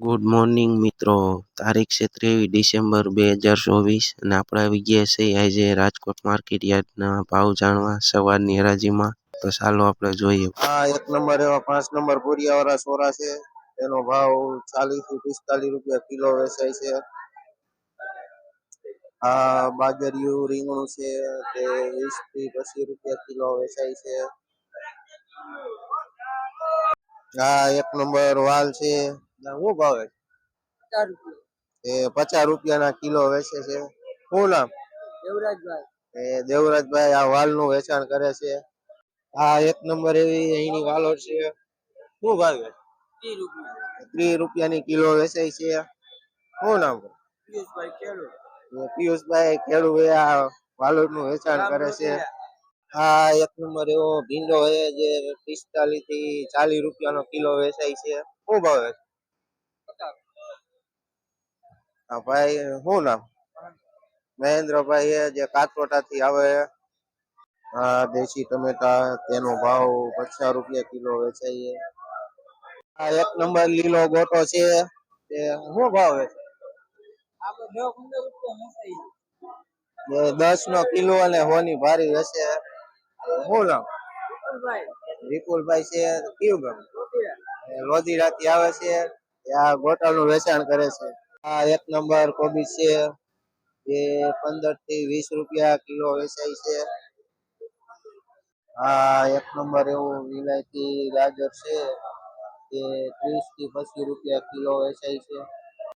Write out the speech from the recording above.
Good morning મિત્રો. તારીખ છે ત્રેવીસ ડિસેમ્બર બે હજાર ચોવીસ અને આપણે આવી ગયા છે આજે રાજકોટ માર્કેટ યાર્ડના ભાવ જાણવા સવારની હરાજીમાં. તો ચાલો આપણે જોઈએ. આ એક નંબર એવા પાંચ નંબર બોરિયા વાળા સોરા છે. એનો ભાવ ચાલીસથી પિસ્તાલીસ રૂપિયા કિલો વેચાય છે. આ બાજરિયું રીંગણું છે તે વીસથી પચીસ રૂપિયા કિલો વેચાય છે. આ એક નંબર વાલ છે. શું ભાવે? એ પચાસ રૂપિયા ના કિલો વેચે છે. શું નામ? એ દેવરાજભાઈ આ વાલનું વેચાણ કરે છે. આ એક નંબર એવી અહીંની વાલો છે. શું ભાવે? ત્રીસ રૂપિયાની કિલો વેચાય છે. શું નામ? પિયુષભાઈ ખેડૂત. આ વાલોડનું વેચાણ કરે છે. આ એક નંબર એવો ભીંડો છે જે પિસ્તાલીસથી ચાલીસ રૂપિયાનો કિલો વેચાય છે. શું ભાવે? હા ભાઈ, શું નામ? મહેન્દ્રભાઈ જે કાતરોટા થી આવે, આ દેશી ટમેટા, તેનો ભાવ પચાસ રૂપિયા કિલો વેચાય આ એક નંબર લીલો ગોટો છે, તે શું ભાવ વેચાય દસ નો કિલો અને હોની ભારી હશે શું નામ? વિપુલભાઈ છે, કયું ગામ? એ લોધીરાથી આવે છે આ ગોટાનું વેચાણ કરે છે. આ એક નંબર કોબી છે એ પંદરથી વીસ રૂપિયા કિલો વેચાય છે. આ એક નંબર એવું વિલાયતી ગાજર છે એ ત્રીસથી પચીસ રૂપિયા કિલો વેચાય છે.